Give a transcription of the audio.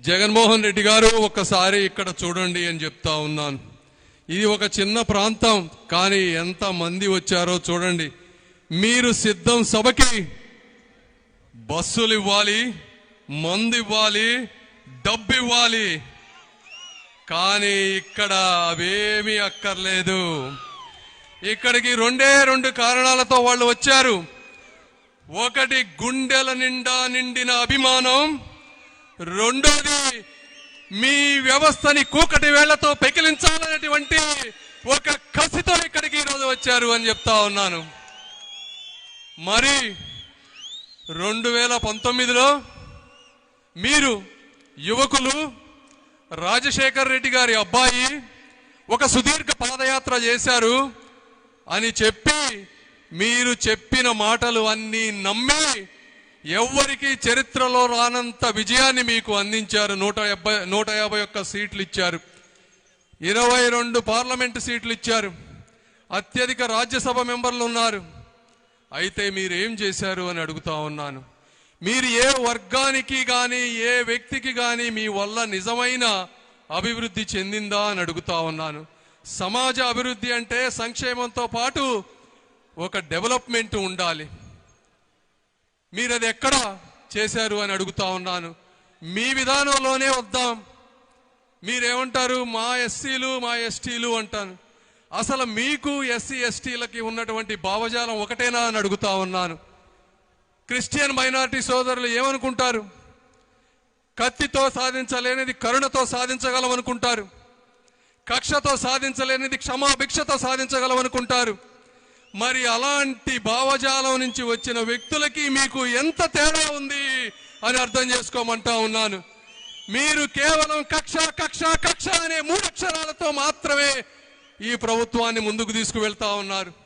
జగన్మోహన్ రెడ్డి గారు ఒక్కసారి ఇక్కడ చూడండి అని చెప్తా ఉన్నాను. ఇది ఒక చిన్న ప్రాంతం కానీ ఎంత మంది వచ్చారో చూడండి. మీరు సిద్ధం సభకి బస్సులు ఇవ్వాలి మందు ఇవ్వాలి డబ్బు ఇవ్వాలి. కానీ ఇక్కడ అవేమీ అక్కర్లేదు. ఇక్కడికి రెండే రెండు కారణాలతో వాళ్ళు వచ్చారు. ఒకటి గుండెల నిండా నిండిన అభిమానం. రెండోది మీ వ్యవస్థని కూకటి వేళ్ళతో పెకిలించాలనేటువంటి ఒక కసితో ఇక్కడికి ఈరోజు వచ్చారు అని చెప్తా ఉన్నాను. మరి రెండు వేల పంతొమ్మిదిలో మీరు యువకులు రాజశేఖర్ రెడ్డి గారి అబ్బాయి ఒక సుదీర్ఘ పాదయాత్ర చేశారు అని చెప్పి మీరు చెప్పిన మాటలు అన్నీ నమ్మి ఎవరికి చరిత్రలో రానంత విజయాన్ని మీకు అందించారు. నూట యాభై నూట యాభై ఒక్క సీట్లు ఇచ్చారు. ఇరవై రెండు పార్లమెంటు సీట్లు ఇచ్చారు. అత్యధిక రాజ్యసభ మెంబర్లు ఉన్నారు. అయితే మీరు ఏం చేశారు అని అడుగుతా ఉన్నాను. మీరు ఏ వర్గానికి కానీ ఏ వ్యక్తికి కానీ మీ వల్ల నిజమైన అభివృద్ధి చెందిందా అని అడుగుతా ఉన్నాను. సమాజ అభివృద్ధి అంటే సంక్షేమంతో పాటు ఒక డెవలప్మెంట్ ఉండాలి. మీరు అది ఎక్కడ చేశారు అని అడుగుతా ఉన్నాను. మీ విధానంలోనే వద్దాం. మీరేమంటారు? మా ఎస్సీలు మా ఎస్టీలు అంటాను. అసలు మీకు ఎస్సీ ఎస్టీలకి ఉన్నటువంటి భావజాలం ఒకటేనా అని అడుగుతా ఉన్నాను. క్రిస్టియన్ మైనారిటీ సోదరులు ఏమనుకుంటారు? కత్తితో సాధించలేనిది కరుణతో సాధించగలం అనుకుంటారు కక్షతో సాధించలేనిది క్షమాభిక్షతో సాధించగలం అనుకుంటారు మరి అలాంటి భావజాలం నుంచి వచ్చిన వ్యక్తులకి మీకు ఎంత తేడా ఉంది అని అర్థం చేసుకోమంటా ఉన్నాను. మీరు కేవలం కక్ష కక్ష కక్ష అనే మూడు అక్షరాలతో మాత్రమే ఈ ప్రభుత్వాన్ని ముందుకు తీసుకువెళ్తా ఉన్నారు.